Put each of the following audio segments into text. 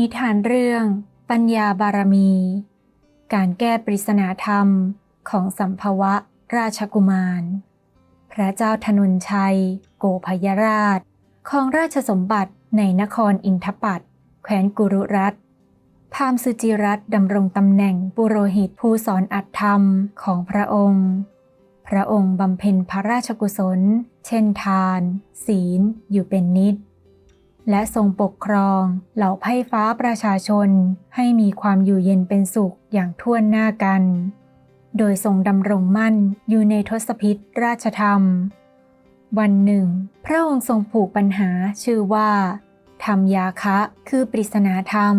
นิทานเรื่อง ปัญญาบารมี การแก้ปริศนาธรรมของสัมภวะราชกุมาร พระเจ้าธนนชัย โกพยราชครองราชสมบัติในนครอินทปัตแขวนกุรุรัตพามสุจิรัตดำรงตำแหน่งปุโรหิตผู้สอนอัตธรรมของพระองค์ พระองค์บำเพ็ญพระราชกุศล เช่นทาน ศีล อยู่เป็นนิด และทรงปกครอง เหล่าไพ่ฟ้าประชาชน ให้มีความอยู่เย็นเป็นสุขอย่างท่วนหน้ากัน โดยทรงดำรงมั่นอยู่ในทศพิษราชธรรม วันหนึ่ง พระองค์ทรงผูกปัญหาชื่อว่าธรรมยาคะคือปริศนาธรรม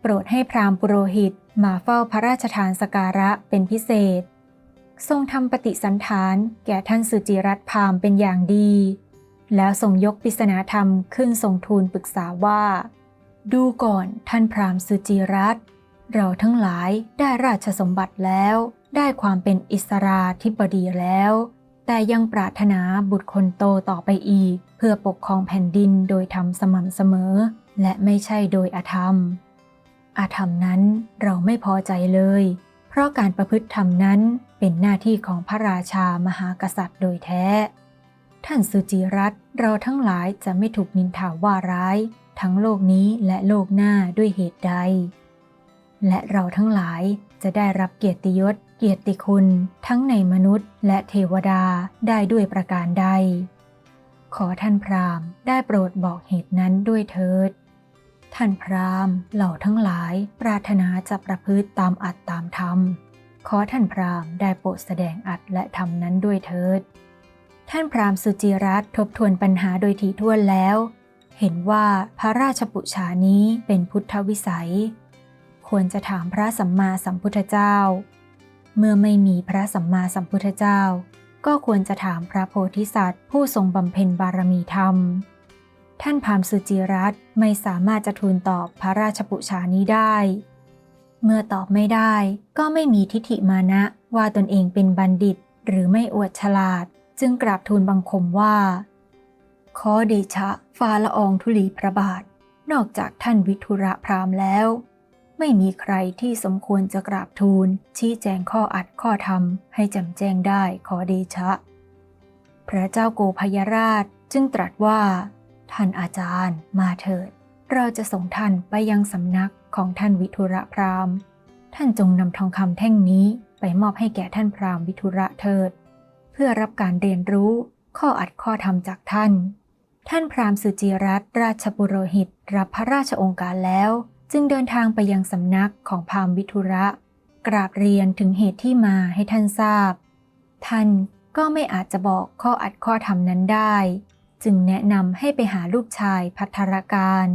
โปรดให้พราหมณ์ปุโรหิตมาเฝ้าพระราชทานสการะเป็นพิเศษ ทรงทำปฏิสันฐานแก่ท่านสุจิรัตพราหมณ์เป็นอย่างดี แล้วทรงยกปริศนาธรรมขึ้นทรงทูลปรึกษาว่า ดูก่อนท่านพราหมณ์สุจิรัตเราทั้งหลายได้ราชสมบัติแล้ว ได้ความเป็นอิสราธิบดีแล้ว แต่ยังปรารถนาบุตรคนโตต่อไปอีก เพื่อปกครองแผ่นดินโดยธรรมสม่ำเสมอ และไม่ใช่โดยอธรรมอาธรรมนั้นเราไม่พอใจเลย เพราะการประพฤติธรรมนั้นเป็นหน้าที่ของพระราชามหากษัตริย์โดยแท้ ท่านสุจิรัตเราทั้งหลายจะไม่ถูกนินทาว่าร้าย ทั้งโลกนี้และโลกหน้าด้วยเหตุใด และเราทั้งหลายจะได้รับเกียรติยศ เกียรติคุณ ทั้งในมนุษย์ และเทวดาได้ด้วยประการใด ขอท่านพราหมณ์ได้โปรดบอกเหตุนั้นด้วยเถิด ท่านพราหมณ์เหล่าทั้งหลายปรารถนาจะประพฤติตามอัตตามธรรม ขอท่านพราหมณ์ได้โปรดแสดงอัตและธรรมนั้นด้วยเถิด ท่านพราหมณ์สุจิรัตทบทวนปัญหาโดยถี่ถ้วนแล้ว เห็นว่าพระราชปุชานี้เป็นพุทธวิสัย ควรจะถามพระสัมมาสัมพุทธเจ้า เมื่อไม่มีพระสัมมาสัมพุทธเจ้า ก็ควรจะถามพระโพธิสัตว์ ผู้ทรงบำเพ็ญบารมีธรรม ท่านพรามสุจิรัตไม่สามารถจะทูลตอบพระราชปุชานี้ได้ เมื่อตอบไม่ได้ก็ไม่มีทิฏฐิมานะว่าตนเองเป็นบัณฑิตหรือไม่อวดฉลาด จึงกราบทูลบังคมว่า ขอเดชะฟ้าละอองธุลีพระบาท นอกจากท่านวิทุระพราหมณ์แล้ว ไม่มีใครที่สมควรจะกราบทูล ชี้แจงข้ออัดข้อธรรมให้จำแจ้งได้ขอเดชะ พระเจ้าโกพยราชจึงตรัสว่า ท่านอาจารย์มาเถิด เราจะส่งท่านไปยังสำนักของท่านวิทุระพราหมณ์ท่านจงนำทองคำแท่งนี้ไปมอบให้แก่ท่านพราหมณ์วิทุระเถิด เพื่อรับการเรียนรู้ ข้ออัดข้อธรรมจากท่าน ท่านพราหมณ์สุจิรัตราชบุโรหิต รับพระราชองค์การแล้ว จึงเดินทางไปยังสำนักของพราหมณ์วิทุระ กราบเรียนถึงเหตุที่มาให้ท่านทราบ ท่านก็ไม่อาจจะบอกข้ออัดข้อธรรมนั้นได้ จึงแนะนำให้ไปหาลูกชายพัทรการ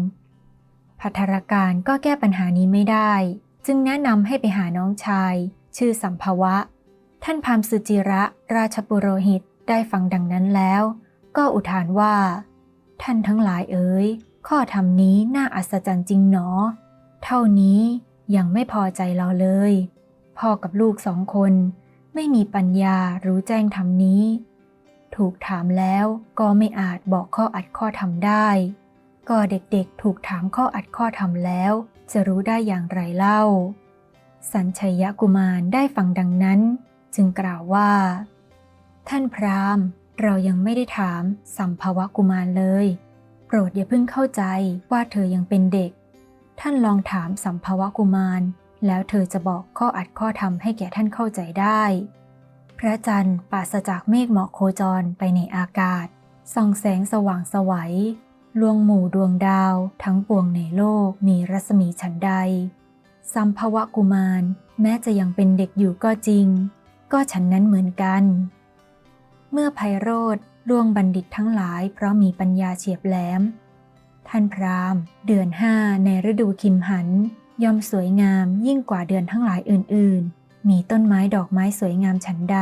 พัทรการก็แก้ปัญหานี้ไม่ได้ จึงแนะนำให้ไปหาน้องชาย ชื่อสัมภวะ ท่านพามสุจิระราชปุโรหิตได้ฟังดังนั้นแล้ว ก็อุทานว่า ท่านทั้งหลายเอ๋ยข้อธรรมนี้น่าอัศจรรย์จริงหนอ เท่านี้ยังไม่พอใจเราเลย พ่อกับลูกสองคน ไม่มีปัญญารู้แจ้งธรรมนี้ ถูกถามแล้วก็ไม่อาจบอกข้ออัดข้อธรรมได้ ก็เด็กๆถูกถามข้ออัดข้อธรรมแล้ว จะรู้ได้อย่างไรเล่า สัญชัยกุมารได้ฟังดังนั้น จึงกล่าวว่า ท่านพราหมณ์เรายังไม่ได้ถามสัมภวะกุมารเลย โปรดอย่าเพิ่งเข้าใจว่าเธอยังเป็นเด็ก ท่านลองถามสัมภวะกุมาร แล้วเธอจะบอกข้ออัดข้อธรรมให้แก่ท่านเข้าใจได้ พระจันทร์ปราศจากเมฆหมอกโคจรไปในอากาศ ส่องแสงสว่างสวัยลวงหมู่ดวงดาวทั้งปวงในโลกมีรัศมีฉันใด สัมภวะกุมารแม้จะยังเป็นเด็กอยู่ก็จริง ก็ฉันนั้นเหมือนกัน เมื่อไพโรธล่วงบัณฑิตทั้งหลายเพราะมีปัญญาเฉียบแหลม ท่านพราหมณ์ เดือนห้าในฤดูคิมหัน ย่อมสวยงามยิ่งกว่าเดือนทั้งหลายอื่น ๆ มีต้นไม้ดอกไม้สวยงามฉันใด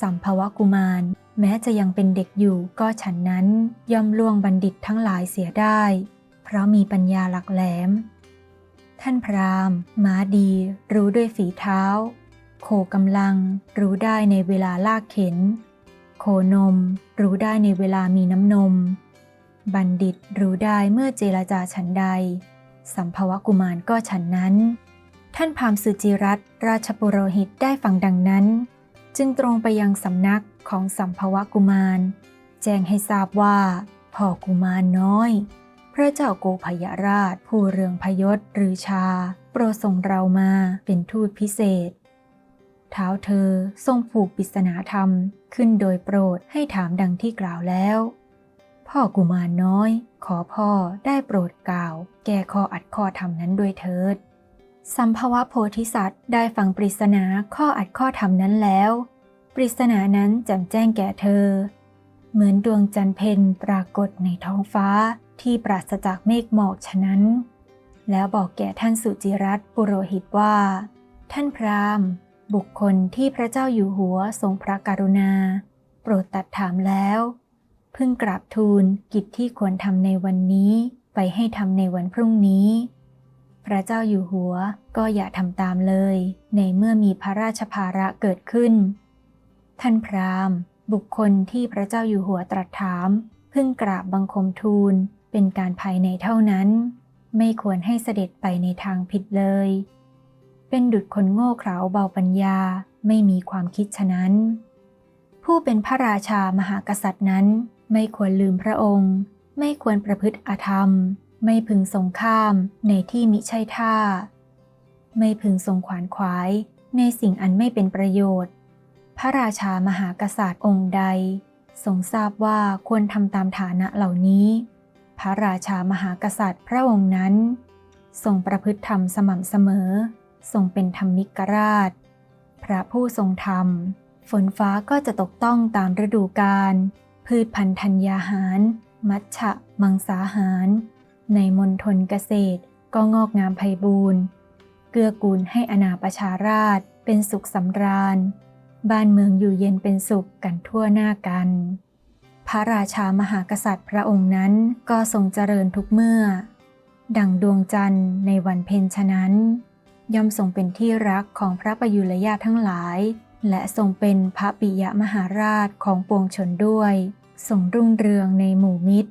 สัมภวะกุมาร แม้จะยังเป็นเด็กอยู่ก็ฉันนั้นย่อมล่วงบัณฑิตทั้งหลายเสียได้ เพราะมีปัญญาหลักแหลม ท่านพราหมณ์ ม้าดี รู้ด้วยฝีเท้า โคกำลังรู้ได้ในเวลาลากเข็น โคนมรู้ได้ในเวลามีน้ำนม บัณฑิตรู้ได้เมื่อเจรจาฉันใด สัมภวกุมารก็ฉันนั้น ท่านพามสุจิรัตราชปุโรหิตได้ฟังดังนั้น จึงตรงไปยังสำนักของสัมภวกุมาร แจ้งให้ทราบว่าพ่อกุมารน้อย พระเจ้าโกพยราชผู้เรืองพยศหรือชา โปรดส่งเรามาเป็นทูตพิเศษ เท้าเธอทรงผูกปริศนาธรรมขึ้นโดยโปรดให้ถามดังที่กล่าวแล้ว พ่อกุมารน้อย ขอพ่อได้โปรดกล่าว แก้ข้ออัดข้อธรรมนั้นด้วยเถิด สัมภวะโพธิสัตว์ได้ฟังปริศนาข้ออัดข้อธรรมนั้นแล้ว ปริศนานั้นแจ่มแจ้งแก่เธอ เหมือนดวงจันทร์เพนปรากฏในท้องฟ้าที่ปราศจากเมฆหมอกฉะนั้น แล้วบอกแก่ท่านสุจิรัตปุโรหิตว่า ท่านพราหมณ์ บุคคลที่พระเจ้าอยู่หัวทรงพระกรุณา โปรดตัดถามแล้วเพิ่งกราบทูลกิจที่ควรทำในวันนี้ไปให้ทำในวันพรุ่งนี้ พระเจ้าอยู่หัวก็อย่าทำตามเลย ในเมื่อมีพระราชภาระเกิดขึ้น ท่านพราหมณ์ บุคคลที่พระเจ้าอยู่หัวตรัสถามเพิ่งกราบบังคมทูลเป็นการภายในเท่านั้น ไม่ควรให้เสด็จไปในทางผิดเลย เป็นดุจคนโง่เขลาเบาปัญญาไม่มีความคิดฉะนั้น ผู้เป็นพระราชามหากษัตริย์นั้นไม่ควรลืมพระองค์ ไม่ควรประพฤติอาธรรม ไม่พึงทรงข้ามในที่มิใช่ท่า ไม่พึงทรงขวานขวายในสิ่งอันไม่เป็นประโยชน์ พระราชามหากษัตริย์องค์ใด ทรงทราบว่าควรทำตามฐานะเหล่านี้ พระราชามหากษัตริย์พระองค์นั้น ทรงประพฤติธรรมสม่ำเสมอ ทรงเป็นธรรมิกราช พระผู้ทรงธรรม ฝนฟ้าก็จะตกต้องตามฤดูกาลพืชพันธุ์ธัญญาหาร มัชฉะ มังสาหาร ในมณฑลเกษตรก็งอกงามไพบูรณ์เกื้อกูลให้อนาประชาราชเป็นสุขสำราญ บ้านเมืองอยู่เย็นเป็นสุขกันทั่วหน้ากัน พระราชามหากษัตริย์พระองค์นั้นก็ทรงเจริญทุกเมื่อ ดังดวงจันทร์ในวันเพ็ญฉะนั้น ย่อมทรงเป็นที่รักของพระประยุรญาทั้งหลาย และทรงเป็นพระปิยมหาราชของปวงชนด้วยทรงรุ่งเรืองในหมู่มิตร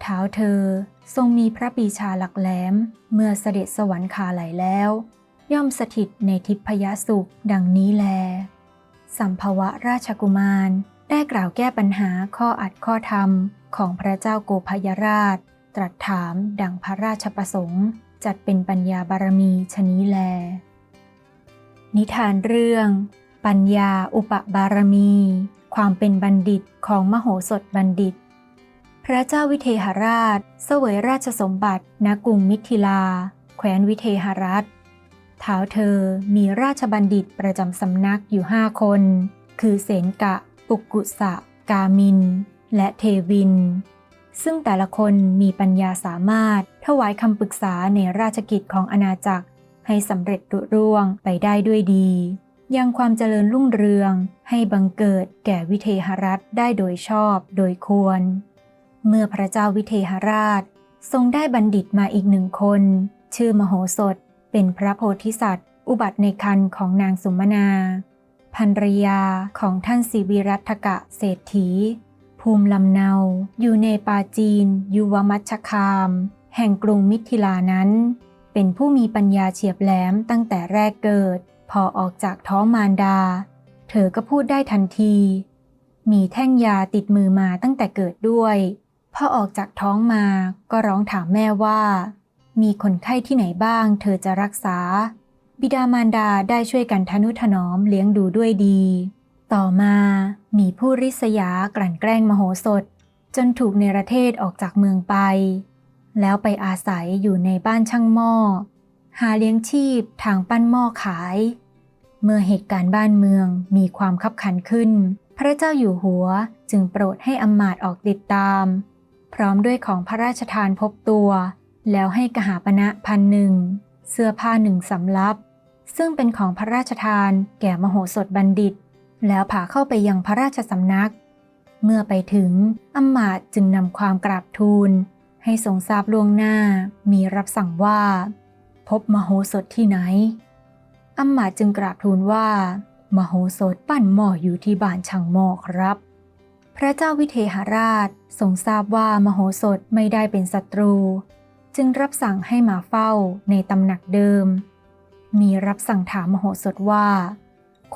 เท้าเธอทรงมีพระปีชาหลักแหลม เมื่อเสด็จสวรรคาไหลแล้ว ย่อมสถิตในทิพยสุขดังนี้แล สัมภวะราชกุมารได้กล่าวแก้ปัญหาข้ออัดข้อธรรมของพระเจ้าโกพยราช ตรัสถามดังพระราชประสงค์ จัดเป็นปัญญาบารมีชนี้แล นิทานเรื่อง ปัญญาอุปบารมี ความเป็นบัณฑิตของมโหสถบัณฑิต พระเจ้าวิเทหราช เสวยราชสมบัติณกรุงมิถิลาแคว้นวิเทหรัฐเท้าเธอมีราชบัณฑิตประจำสำนักอยู่ห้าคน คือเสนกะ ปุกกุสะ กามิน และเทวิน ซึ่งแต่ละคนมีปัญญาสามารถ ถวายคำปรึกษาในราชกิจของอาณาจักร ให้สำเร็จรุร่วงไปได้ด้วยดี ยังความเจริญรุ่งเรือง ให้บังเกิดแก่วิเทหรัฐได้โดยชอบโดยควร เมื่อพระเจ้าวิเทหราช ทรงได้บัณฑิตมาอีกหนึ่งคน ชื่อมโหสถ เป็นพระโพธิสัตว์ อุบัติในคันของนางสุมนาภรรยาของท่านสิวิรัตกะเศรษฐี ภูมิลำเนา อยู่ในปาจีน ยุวมัชคาม แห่งกรุงมิถิลานั้น เป็นผู้มีปัญญาเฉียบแหลมตั้งแต่แรกเกิด พอออกจากท้องมารดา เธอก็พูดได้ทันที มีแท่งยาติดมือมาตั้งแต่เกิดด้วย พอออกจากท้องมาก็ร้องถามแม่ว่า มีคนไข้ที่ไหนบ้าง เธอจะรักษา บิดามารดาได้ช่วยกันทนุถนอมเลี้ยงดูด้วยดี ต่อมามีผู้ริษยากลั่นแกล้งมโหสถจนถูกเนรเทศออกจากเมืองไป แล้วไปอาศัยอยู่ในบ้านช่างหม้อ หาเลี้ยงชีพทางปั้นหม้อขาย เมื่อเหตุการณ์บ้านเมืองมีความคับขันขึ้น พระเจ้าอยู่หัวจึงโปรดให้อำมาตย์ออกติดตาม พร้อมด้วยของพระราชทานพบตัว แล้วให้กหาปณะพันหนึ่ง เสื้อผ้าหนึ่งสำรับ ซึ่งเป็นของพระราชทานแก่มโหสถบัณฑิต แล้วพาเข้าไปยังพระราชสำนัก เมื่อไปถึงอำมาตย์จึงนำความกราบทูล ให้ทรงทราบล่วงหน้ามีรับสั่งว่า พบมโหสถที่ไหนอำมมายจึงกราบทูลว่า มโหสถปั้นหม้ออยู่ที่บ้านช่างหม้อครับ พระเจ้าวิเทหราชทรงทราบว่ามโหสถไม่ได้เป็นศัตรู จึงรับสั่งให้มาเฝ้าในตำหนักเดิม มีรับสั่งถามมโหสถว่า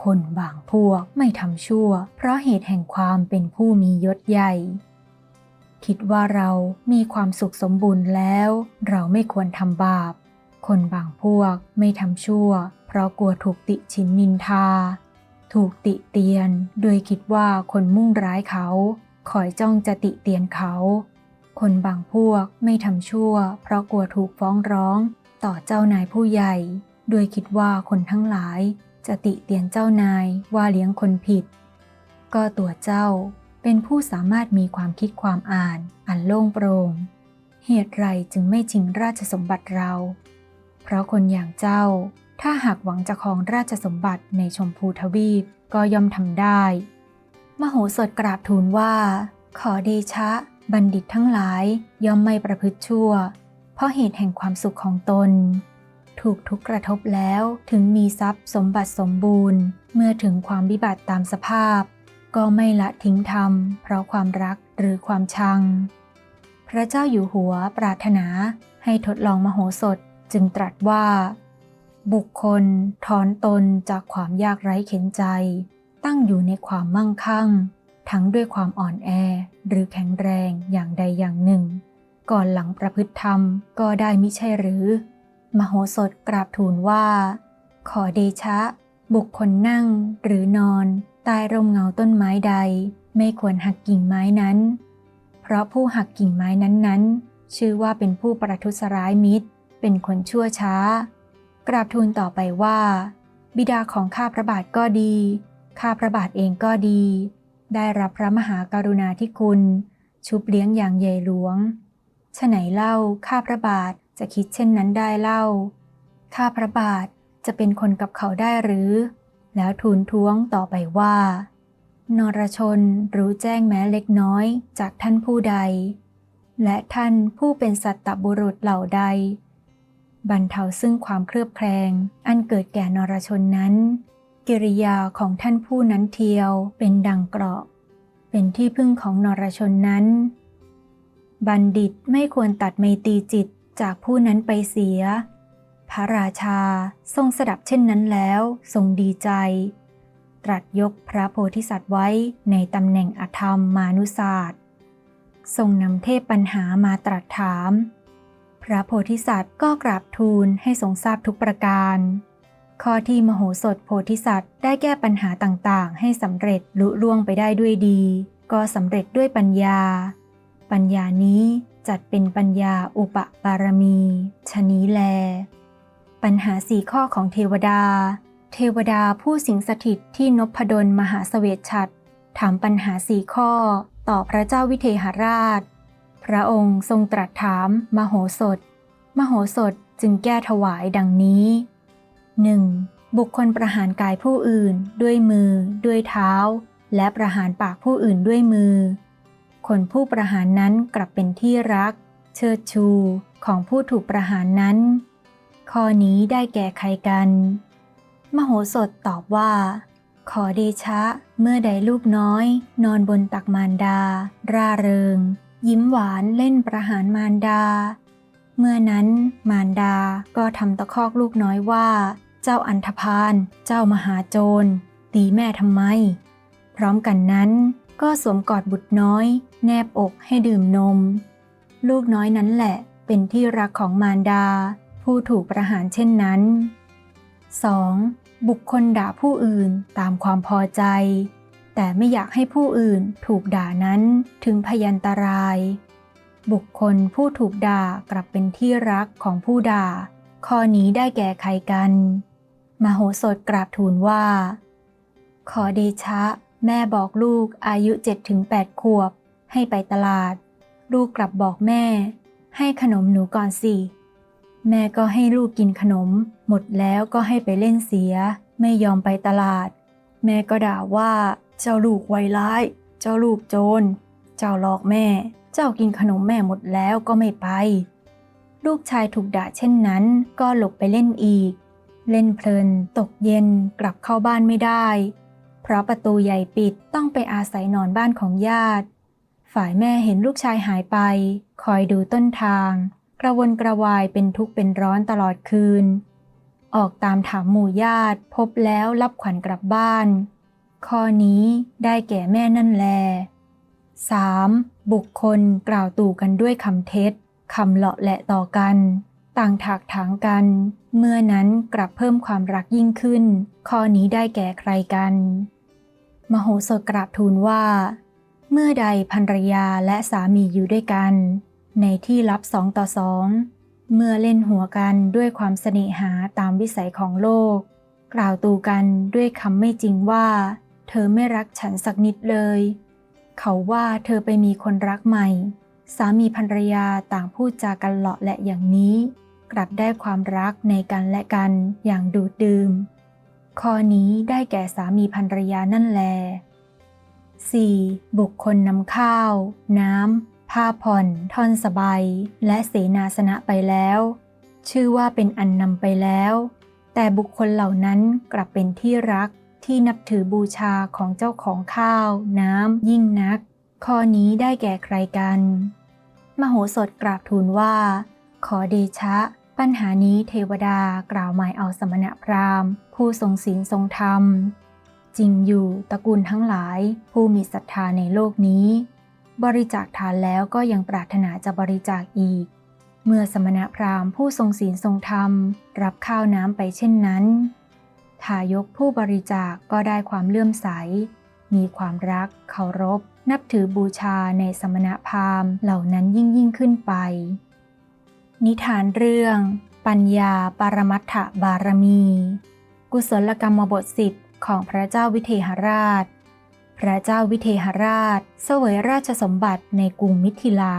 คนบางพวกไม่ทำชั่ว เพราะเหตุแห่งความเป็นผู้มียศใหญ่ คิดว่าเรามีความสุขสมบูรณ์แล้ว เราไม่ควรทำบาป คนบางพวกไม่ทำชั่ว เพราะกลัวถูกติชินนินทา ถูกติเตียน โดยคิดว่าคนมุ่งร้ายเขาคอยจ้องจะติเตียนเขา คนบางพวกไม่ทำชั่ว เพราะกลัวถูกฟ้องร้องต่อเจ้านายผู้ใหญ่ โดยคิดว่าคนทั้งหลายจะติเตียนเจ้านายว่าเลี้ยงคนผิด ก็ตัวเจ้า เป็นผู้สามารถมีความคิดความอ่านอันโล่งโปร่ง เหตุไรจึงไม่ชิงราชสมบัติเรา เพราะคนอย่างเจ้า ถ้าหากหวังจะครองราชสมบัติในชมพูทวีปก็ย่อมทำได้ มโหสถกราบทูลว่า ขอเดชะ บัณฑิตทั้งหลายย่อมไม่ประพฤติชั่ว เพราะเหตุแห่งความสุขของตน ถูกทุกกระทบแล้วถึงมีทรัพย์สมบัติสมบูรณ์ เมื่อถึงความวิบัติตามสภาพ ก็ไม่ละทิ้งธรรม เพราะความรักหรือความชัง พระเจ้าอยู่หัวปรารถนาให้ทดลองมโหสถจึงตรัสว่า บุคคลถอนตนจากความยากไร้เข็นใจ ตั้งอยู่ในความมั่งคั่ง ทั้งด้วยความอ่อนแอหรือแข็งแรงอย่างใดอย่างหนึ่ง ก่อนหลังประพฤติธรรมก็ได้มิใช่หรือ มโหสถกราบทูลว่า ขอเดชะ บุคคลนั่งหรือนอน ใต้ร่มเงาต้นไม้ใดไม่ควรหักกิ่งไม้นั้น เพราะผู้หักกิ่งไม้นั้นๆ ชื่อว่าเป็นผู้ประทุษร้ายมิตร เป็นคนชั่วช้า กราบทูลต่อไปว่า บิดาของข้าพระบาทก็ดี ข้าพระบาทเองก็ดี ได้รับพระมหากรุณาธิคุณ ชุบเลี้ยงอย่างใหญ่หลวงฉไหนเล่าข้าพระบาทจะคิดเช่นนั้นได้เล่า ข้าพระบาทจะเป็นคนกับเขาได้หรือ แล้วทูลท้วงต่อไปว่า นรชนรู้แจ้งแม้เล็กน้อยจากท่านผู้ใด และท่านผู้เป็นสัตตบุรุษเหล่าใด บรรเทาซึ่งความเครือบแคลงอันเกิดแก่นรชนนั้น กิริยาของท่านผู้นั้นเทียวเป็นดังเกราะ เป็นที่พึ่งของนรชนนั้น บัณฑิตไม่ควรตัดไมตรีจิตจากผู้นั้นไปเสีย พระราชาทรงสดับเช่นนั้นแล้วทรงดีใจ ตรัสยกพระโพธิสัตว์ไว้ในตำแหน่งอธรรมมานุศาสตร์ทรงนำเทพปัญหามาตรัสถาม พระโพธิสัตว์ก็กราบทูลให้ทรงทราบทุกประการ ข้อที่มโหสถโพธิสัตว์ได้แก้ปัญหาต่างๆ ให้สำเร็จลุล่วงไปได้ด้วยดี ก็สำเร็จด้วยปัญญา ปัญญานี้จัดเป็นปัญญาอุปบารมี ชนี้แล ปัญหาสี่ข้อของเทวดา เทวดาผู้สิงสถิตที่นพดลมหาเสวตฉัตรถามปัญหาสี่ข้อ ต่อพระเจ้าวิเทหราช พระองค์ทรงตรัสถาม มโหสถ มโหสถจึงแก้ถวายดังนี้ 1. บุคคลประหารกายผู้อื่น ด้วยมือ ด้วยเท้า และประหารปากผู้อื่นด้วยมือ คนผู้ประหารนั้นกลับเป็นที่รัก เชิดชูของผู้ถูกประหารนั้น ข้อนี้ได้แก่ใครกัน มโหสถตอบว่า ขอเดชะ เมื่อใดลูกน้อย นอนบนตักมารดา ร่าเริง ยิ้มหวานเล่นประหารมารดา เมื่อนั้นมารดาก็ทำตะคอกลูกน้อยว่า เจ้าอันธพาล เจ้ามหาโจร ตีแม่ทำไม พร้อมกันนั้นก็สวมกอดบุตรน้อย แนบอกให้ดื่มนม ลูกน้อยนั้นแหละเป็นที่รักของมารดา ผู้ถูกประหารเช่นนั้น 2. บุคคลด่าผู้อื่นตามความพอใจ แต่ไม่อยากให้ผู้อื่นถูกด่านั้นถึงพยันตราย บุคคลผู้ถูกด่ากลับเป็นที่รักของผู้ด่า ข้อนี้ได้แก่ใครกัน มโหสถกราบทูลว่า ขอเดชะ แม่บอกลูกอายุ 7-8 ขวบ ให้ไปตลาด ลูกกลับบอกแม่ ให้ขนมหนูก่อนสิ แม่ก็ให้ลูกกินขนม หมดแล้วก็ให้ไปเล่นเสีย ไม่ยอมไปตลาด แม่ก็ด่าว่า เจ้าลูกไวร้าย เจ้าลูกโจร เจ้าหลอกแม่ เจ้ากินขนมแม่หมดแล้วก็ไม่ไป ลูกชายถูกด่าเช่นนั้น ก็หลบไปเล่นอีก เล่นเพลิน ตกเย็นกลับเข้าบ้านไม่ได้ เพราะประตูใหญ่ปิดต้องไปอาศัยนอนบ้านของญาติ ฝ่ายแม่เห็นลูกชายหายไป คอยดูต้นทาง กระวนกระวายเป็นทุกข์เป็นร้อนตลอดคืน ออกตามถามหมู่ญาติ พบแล้วรับขวัญกลับบ้าน ข้อนี้ได้แก่แม่นั่นแล 3. บุคคลกล่าวตู่กันด้วยคำเท็จคำเลาะแหละต่อกัน ต่างถากถางกัน เมื่อนั้นกลับเพิ่มความรักยิ่งขึ้น ข้อนี้ได้แก่ใครกัน มโหสถกราบทูลว่า เมื่อใดภรรยาและสามีอยู่ด้วยกัน ในที่รับสองต่อสองเมื่อเล่นหัวกันด้วยความเสน่หาตามวิสัยของโลก กล่าวตูกันด้วยคำไม่จริงว่า เธอไม่รักฉันสักนิดเลย เขาว่าเธอไปมีคนรักใหม่ สามีภรรยาต่างพูดจากันเลาะและอย่างนี้ กลับได้ความรักในกันและกันอย่างดูดดื่ม ข้อนี้ได้แก่สามีภรรยานั่นแล 4. บุคคลนำข้าว น้ำ ผ้าผ่อนท่อนสบายและเสนาสนะไปแล้ว ชื่อว่าเป็นอันนำไปแล้ว แต่บุคคลเหล่านั้นกลับเป็นที่รักที่นับถือบูชาของเจ้าของข้าว น้ำยิ่งนัก ข้อนี้ได้แก่ใครกัน มโหสถกราบทูลว่า ขอเดชะ ปัญหานี้เทวดากล่าวหมายเอาสมณพราหมณ์ ผู้ทรงศีลทรงธรรม จริงอยู่ตระกูลทั้งหลาย ผู้มีศรัทธาในโลกนี้ บริจาคทานแล้วก็ยังปรารถนาจะบริจาคอีก เมื่อสมณพราหมณ์ผู้ทรงศีลทรงธรรม รับข้าวน้ำไปเช่นนั้น ทายกผู้บริจาคก็ได้ความเลื่อมใส มีความรัก เคารพ นับถือบูชาในสมณพราหมณ์เหล่านั้นยิ่งยิ่งขึ้นไป นิทานเรื่อง ปัญญาปรมัตถบารมี กุศลกรรมบทสิบของพระเจ้าวิเทหราช พระเจ้าวิเทหราช เสวยราชสมบัติในกรุงมิถิลา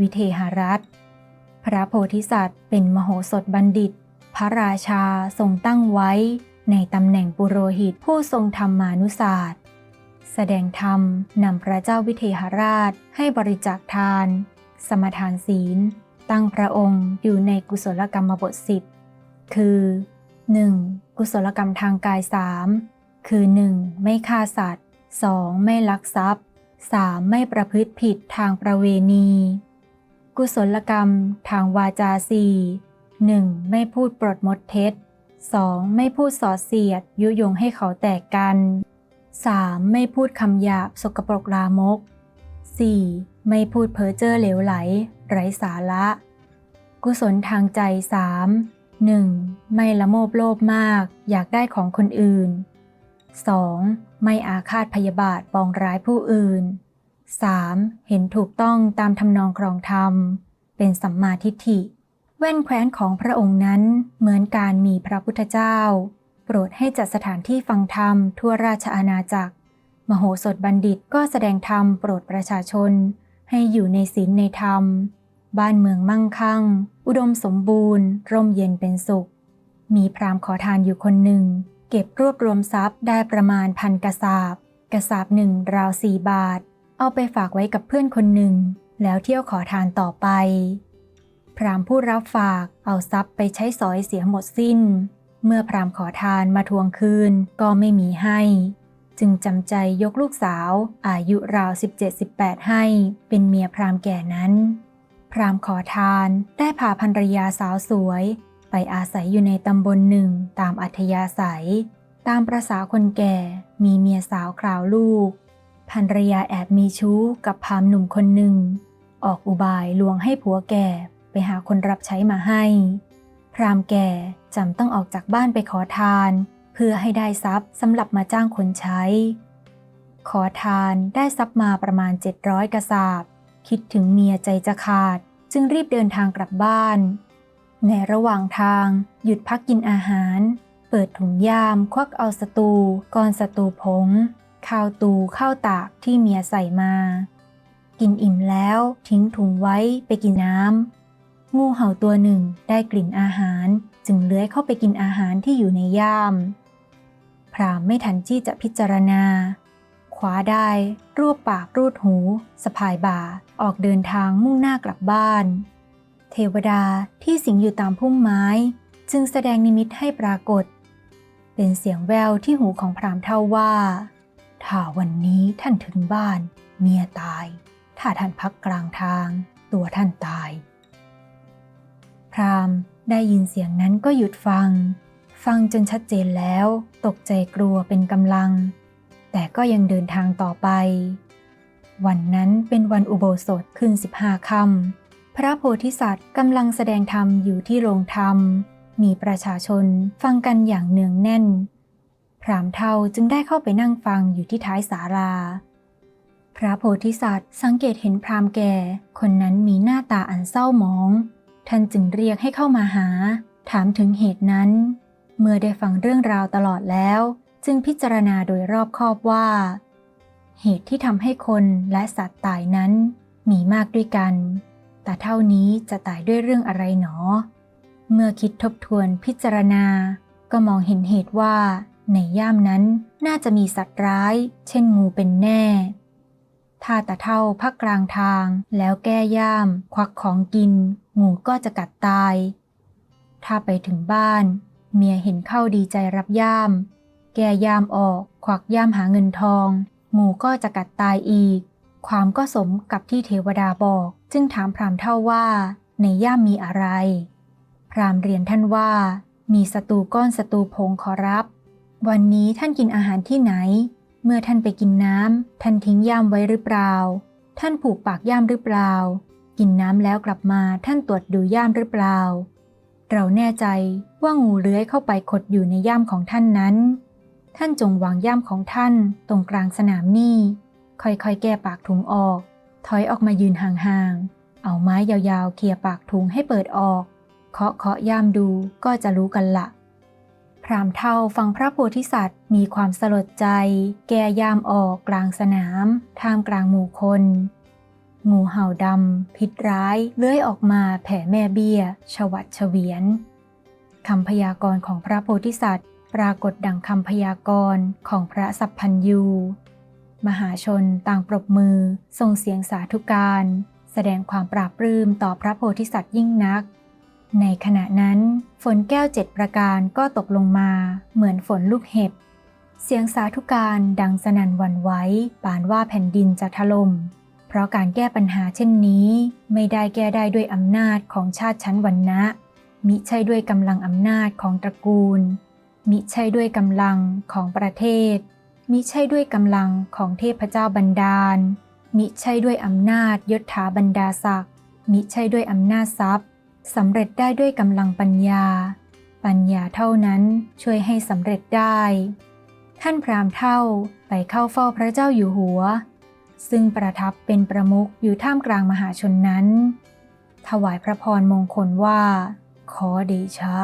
วิเทหรัฐ พระโพธิสัตว์เป็นมโหสถบัณฑิต พระราชาทรงตั้งไว้ ในตำแหน่งปุโรหิตผู้ทรงธรรมานุศาสตร์ แสดงธรรมนำพระเจ้าวิเทหราชให้บริจาคทาน สมทานศีล ตั้งพระองค์อยู่ในกุศลกรรมบทสิบคือ 1. กุศลกรรมทางกายสามคือ 1. ไม่ฆ่าสัตว์ 2. ไม่ลักทรัพย์ 3. ไม่ประพฤติผิดทางประเวณี กุศลกรรมทางวาจาสี่ 1. ไม่พูดปลดมดเท็จ 2. ไม่พูดส่อเสียด ยุยงให้เขาแตกกัน 3. ไม่พูดคำหยาบสกปรกลามก 4. ไม่พูดเพ้อเจ้อเหลวไหล ไร้สาระ กุศลทางใจ 3. 1. ไม่ละโมบโลภมาก อยากได้ของคนอื่น 2. ไม่อาฆาตพยาบาทปองร้ายผู้อื่น 3. เห็นถูกต้องตามทำนองครองธรรม เป็นสัมมาทิฏฐิ แว่นแคว้นของพระองค์นั้นเหมือนการมีพระพุทธเจ้า โปรดให้จัดสถานที่ฟังธรรมทั่วราชอาณาจักร มโหสถบัณฑิตก็แสดงธรรมโปรดประชาชน ให้อยู่ในศีลในธรรม บ้านเมืองมั่งคั่ง อุดมสมบูรณ์ ร่มเย็นเป็นสุข มีพราหมณ์ขอทานอยู่คนหนึ่ง เก็บรวบรวมทรัพย์ได้ประมาณพันกระสาบกระสาบหนึ่งราวสี่บาท เอาไปฝากไว้กับเพื่อนคนหนึ่ง แล้วเที่ยวขอทานต่อไป พราหม์ผู้รับฝากเอาทรัพย์ไปใช้สอยเสียหมดสิ้น เมื่อพราหม์ขอทานมาทวงคืนก็ไม่มีให้ จึงจำใจยกลูกสาว อายุราว 17-18 ให้เป็นเมียพราหม์แก่นั้น พราหม์ขอทานได้พาภรรยาสาวสวย ไปอาศัยอยู่ในตำบลหนึ่งตามอัธยาศัย ตามประษาคนแก่มีเมียสาวคราวลูกภรรยาแอบมีชู้กับพราหมณ์หนุ่มคนหนึ่ง ออกอุบายลวงให้ผัวแก่ไปหาคนรับใช้มาให้ พราหมณ์แก่จำต้องออกจากบ้านไปขอทาน เพื่อให้ได้ทรัพย์สำหรับมาจ้างคนใช้ ขอทานได้ทรัพย์มาประมาณ 700กระสาบ คิดถึงเมียใจจะขาด จึงรีบเดินทางกลับบ้าน ในระหว่างทางหยุดพักกินอาหาร เปิดถุงยามควักเอาสตูก้อนสตูผง ข้าวตูข้าวตากที่เมียใส่มา กินอิ่มแล้วทิ้งถุงไว้ไปกินน้ำงูเห่าตัวหนึ่งได้กลิ่นอาหาร จึงเลื้อยเข้าไปกินอาหารที่อยู่ในย่าม พรามไม่ทันที่จะพิจารณาคว้าได้รวบปากรูดหู สะพายบ่า ออกเดินทางมุ่งหน้ากลับบ้าน เทวดาที่สิงอยู่ตามพุ่มไม้ จึงแสดงนิมิตให้ปรากฏ เป็นเสียงแววที่หูของพรามเท่าว่า ถ้าวันนี้ท่านถึงบ้าน เมียตาย ถ้าท่านพักกลางทาง ตัวท่านตาย พราหมณ์ได้ยินเสียงนั้นก็หยุดฟัง ฟังจนชัดเจนแล้ว ตกใจกลัวเป็นกำลัง แต่ก็ยังเดินทางต่อไป วันนั้นเป็นวันอุโบสถขึ้น15ค่ำ พระโพธิสัตว์กำลังแสดงธรรมอยู่ที่โรงธรรม มีประชาชนฟังกันอย่างเนืองแน่น พรามเทาจึงได้เข้าไปนั่งฟังอยู่ที่ท้ายศาลา พระโพธิสัตว์สังเกตเห็นพรามแก่ คนนั้นมีหน้าตาอันเศร้าหมอง ท่านจึงเรียกให้เข้ามาหา ถามถึงเหตุนั้น เมื่อได้ฟังเรื่องราวตลอดแล้ว จึงพิจารณาโดยรอบคอบว่า เหตุที่ทำให้คนและสัตว์ตายนั้นมีมากด้วยกัน แต่เท่านี้จะตายด้วยเรื่องอะไรหนอ เมื่อคิดทบทวนพิจารณา ก็มองเห็นเหตุว่า ในย่ามนั้นน่าจะมีสัตว์ร้าย เช่นงูเป็นแน่ ถ้าตะเท่าพักกลางทางแล้วแก้ย่าม ควักของกิน งูก็จะกัดตาย ถ้าไปถึงบ้าน เมียเห็นเข้าดีใจรับย่าม แก้ย่ามออก ควักย่ามหาเงินทอง งูก็จะกัดตายอีก ความก็สมกับที่เทวดาบอก จึงถามพรามเท่าว่า ในย่ามมีอะไร พรามเรียนท่านว่า มีสตูก้อนสตูผงขอรับ วันนี้ท่านกินอาหารที่ไหน เมื่อท่านไปกินน้ำท่านทิ้งย่ามไว้หรือเปล่า ท่านผูกปากย่ามหรือเปล่า กินน้ำแล้วกลับมาท่านตรวจดูย่ามหรือเปล่า เราแน่ใจว่างูเลื้อยเข้าไปขดอยู่ในย่ามของท่านนั้น ท่านจงวางย่ามของท่านตรงกลางสนามนี่ ค่อยๆ แก้ปากถุงออก ถอยออกมายืนห่างๆ เอาไม้ยาวๆเขี่ยปากถุงให้เปิดออก เคาะเคาะย่ามดูก็จะรู้กันละ พรามเท่าฟังพระโพธิสัตว์มีความสลดใจ แก้ย่ามออกกลางสนาม ท่ามกลางหมู่คน งูเห่าดำพิษร้ายเลื้อยออกมาแผ่แม่เบี้ย ชวัดเฉวียนคำพยากรณ์ของพระโพธิสัตว์ ปรากฏดังคำพยากรณ์ของพระสัพพัญยู มหาชนต่างปรบมือ ส่งเสียงสาธุการ แสดงความปราบปลื้มต่อพระโพธิสัตว์ยิ่งนัก ในขณะนั้น ฝนแก้วเจ็ดประการก็ตกลงมา เหมือนฝนลูกเห็บ เสียงสาธุการดังสนั่นวันไหวปานว่าแผ่นดินจะถล่มเพราะการแก้ปัญหาเช่นนี้ไม่ได้แก้ได้ด้วยอำนาจของชาติชั้นวรรณะ มิใช่ด้วยกำลังอำนาจของตระกูล มิใช่ด้วยกำลังของประเทศ มิใช่ด้วยกำลังของเทพเจ้าบันดาล มิใช่ด้วยอำนาจยศถาบรรดาศักดิ์ มิใช่ด้วยอำนาจทรัพย์สำเร็จได้ด้วยกำลังปัญญา ปัญญาเท่านั้นช่วยให้สำเร็จได้ ท่านพราหมณ์เท่าไปเข้าเฝ้าพระเจ้าอยู่หัว ซึ่งประทับเป็นประมุขอยู่ท่ามกลางมหาชนนั้น ถวายพระพรมงคลว่า ขอเดชะ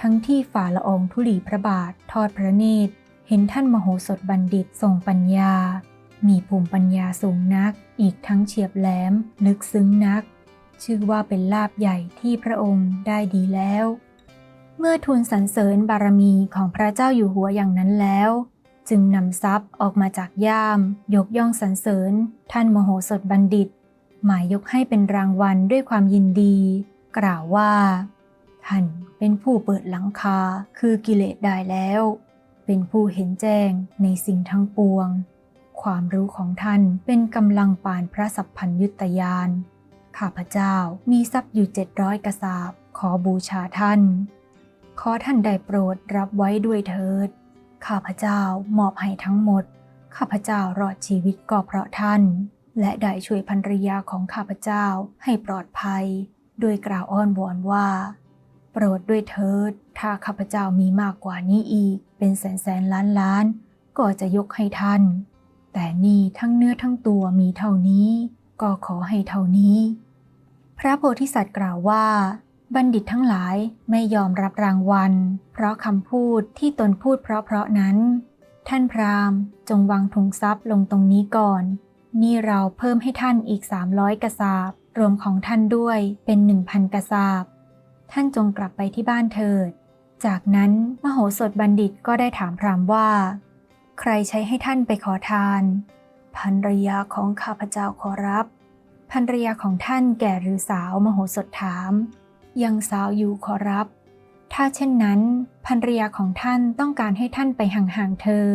ทั้งที่ฝ่าละอองธุลีพระบาททอดพระเนตร ห็นท่านมโหสถบัณฑิตทรงปัญญา มีภูมิปัญญาสูงนัก อีกทั้งเฉียบแหลม ลึกซึ้งนัก ชื่อว่าเป็นลาบใหญ่ที่พระองค์ได้ดีแล้ว เมื่อทูลสรรเสริญบารมีของพระเจ้าอยู่หัวอย่างนั้นแล้ว จึงนำทรัพย์ออกมาจากย่าม ยกย่องสรรเสริญ ท่านมโหสถบัณฑิต หมายยกให้เป็นรางวัลด้วยความยินดี กล่าวว่า ท่านเป็นผู้เปิดหลังคาคือกิเลสได้แล้ว เป็นผู้เห็นแจ้งในสิ่งทั้งปวง ความรู้ของท่านเป็นกำลังปานพระสัพพัญยุตยาน ข้าพเจ้ามีทรัพย์อยู่เจ็ดร้อยกระสาบขอบูชาท่าน ขอท่านได้โปรดรับไว้ด้วยเถิด ข้าพเจ้ามอบให้ทั้งหมด ข้าพเจ้ารอดชีวิตก็เพราะท่าน และได้ช่วยภรรยาของข้าพเจ้าให้ปลอดภัยโดยกล่าวอ้อนวอนว่า โปรดด้วยเถิด ถ้าข้าพเจ้ามีมากกว่านี้อีก เป็นแสนแสนล้านล้าน ก็จะยกให้ท่าน แต่นี่ทั้งเนื้อทั้งตัวมีเท่านี้ ก็ขอให้เท่านี้ พระโพธิสัตว์กล่าวว่า บัณฑิตทั้งหลายไม่ยอมรับรางวัล เพราะคำพูดที่ตนพูดเพราะๆนั้น ท่านพราหมณ์จงวางถุงทรัพย์ลงตรงนี้ก่อน นี่เราเพิ่มให้ท่านอีก 300 กระสาบรวมของท่านด้วยเป็น 1,000 กระสาบท่านจงกลับไปที่บ้านเถิด จากนั้นมโหสถบัณฑิตก็ได้ถามพราหมณ์ว่า ใครใช้ให้ท่านไปขอทานภรรยาของข้าพเจ้าขอรับภรรยาของท่านแก่หรือสาวมโหสถถาม ยังสาวอยู่ขอรับ ถ้าเช่นนั้นภรรยาของท่านต้องการให้ท่านไปห่างๆเธอ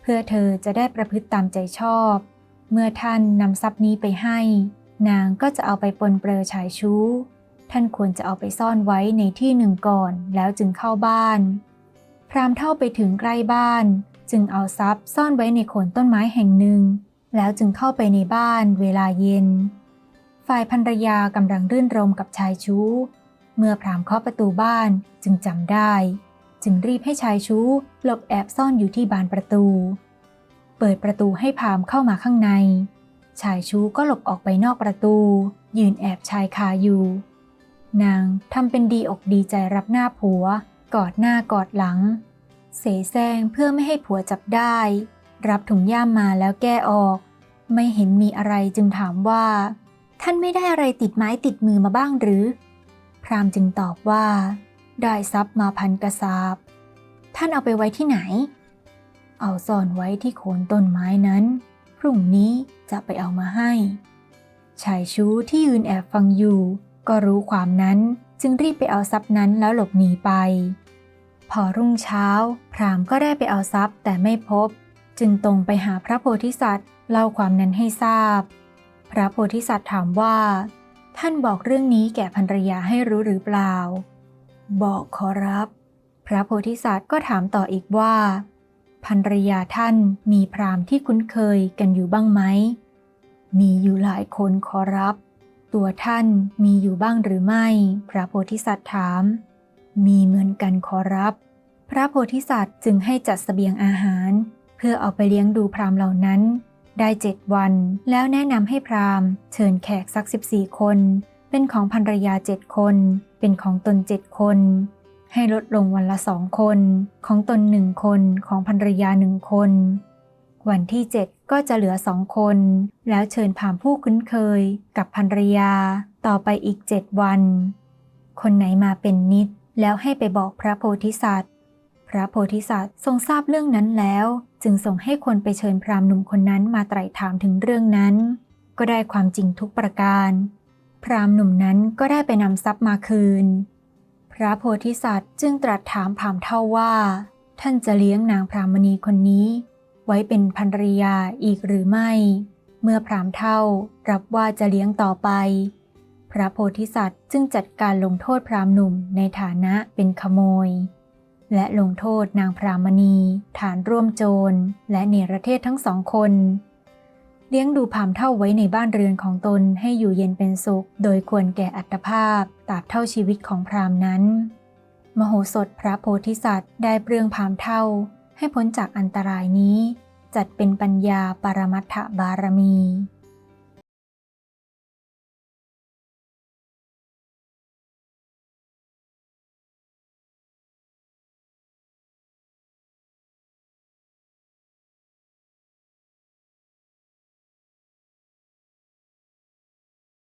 เพื่อเธอจะได้ประพฤติตามใจชอบ เมื่อท่านนำทรัพย์นี้ไปให้ นางก็จะเอาไปปนเปื้อชายชู้ ท่านควรจะเอาไปซ่อนไว้ในที่หนึ่งก่อนแล้วจึงเข้าบ้าน พรามเท่าไปถึงใกล้บ้าน จึงเอาทรัพย์ซ่อนไว้ในโคนต้นไม้แห่งหนึ่ง แล้วจึงเข้าไปในบ้านเวลาเย็น ฝ่ายภรรยากำลังรื่นรมกับชายชู้ เมื่อพรามเคาะประตูบ้านจึงจำได้ จึงรีบให้ชายชู้หลบแอบซ่อนอยู่ที่บานประตู เปิดประตูให้พรามเข้ามาข้างใน ชายชู้ก็หลบออกไปนอกประตู ยืนแอบชายคาอยู่ นางทำเป็นดีอกดีใจรับหน้าผัว กอดหน้ากอดหลัง เสแสร้งเพื่อไม่ให้ผัวจับได้ รับถุงย่ามมาแล้วแก้ออก ไม่เห็นมีอะไรจึงถามว่า ท่านไม่ได้อะไรติดไม้ติดมือมาบ้างหรือ พราหมจึงตอบว่า ได้ทรัพย์มาพันกระสาบ ท่านเอาไปไว้ที่ไหน เอาซ่อนไว้ที่โคนต้นไม้นั้น พรุ่งนี้จะไปเอามาให้ชายชู้ที่ยืนแอบฟังอยู่ ก็รู้ความนั้นจึงรีบไปเอาทรัพย์นั้นแล้วหลบหนีไป พอรุ่งเช้า พรามก็ได้ไปเอาทรัพย์แต่ไม่พบ จึงตรงไปหาพระโพธิสัตว์เล่าความนั้นให้ทราบ พระโพธิสัตว์ถามว่า ท่านบอกเรื่องนี้แก่ภรรยาให้รู้หรือเปล่า บอกขอรับ พระโพธิสัตว์ก็ถามต่ออีกว่าภรรยาท่านมีพรามที่คุ้นเคยกันอยู่บ้างไหม มีอยู่หลายคนขอรับ ตัวท่านมีอยู่บ้างหรือไม่ พระโพธิสัตว์ถาม มีเหมือนกันขอรับ พระโพธิสัตว์จึงให้จัดเสบียงอาหาร เพื่อเอาไปเลี้ยงดูพราหมณ์เหล่านั้น ได้เจ็ดวัน แล้วแนะนำให้พราหมณ์เชิญแขกสักสิบสี่คน เป็นของภรรยาเจ็ดคน เป็นของตนเจ็ดคน ให้ลดลงวันละสองคน ของตนหนึ่งคนของภรรยาหนึ่งคน วันที่เจ็ดก็จะเหลือสองคน แล้วเชิญผ่ามผู้คุ้นเคยกับภรรยา ต่อไปอีกเจ็ดวัน คนไหนมาเป็นนิดแล้วให้ไปบอกพระโพธิสัตว์ พระโพธิสัตว์ทรงทราบเรื่องนั้นแล้ว จึงส่งให้คนไปเชิญพราหมณ์หนุ่มคนนั้นมาไตร่ถามถึงเรื่องนั้น ก็ได้ความจริงทุกประการ พราหมณ์หนุ่มนั้นก็ได้ไปนำทรัพย์มาคืน พระโพธิสัตว์จึงตรัสถามพราหมณ์เท่าว่า ท่านจะเลี้ยงนางพรามณีคนนี้ ว้เป็นภรรยาอีกหรือไม่ เมื่อพรามเท่ารับว่าจะเลี้ยงต่อไป พระโพธิสัตว์จึงจัดการลงโทษพรามหนุ่มในฐานะเป็นขโมย และลงโทษนางพรามณี ฐานร่วมโจร และเนรเทศทั้งสองคน เลี้ยงดูพรามเท่าไว้ในบ้านเรือนของตนให้อยู่เย็นเป็นสุข โดยควรแก่อัตภาพตราบเท่าชีวิตของพรามนั้นมโหสถพระโพธิสัตว์ได้เปลืองพรามเท่าให้พ้นจากอันตรายนี้ จัดเป็นปัญญาปรมัตถบารมี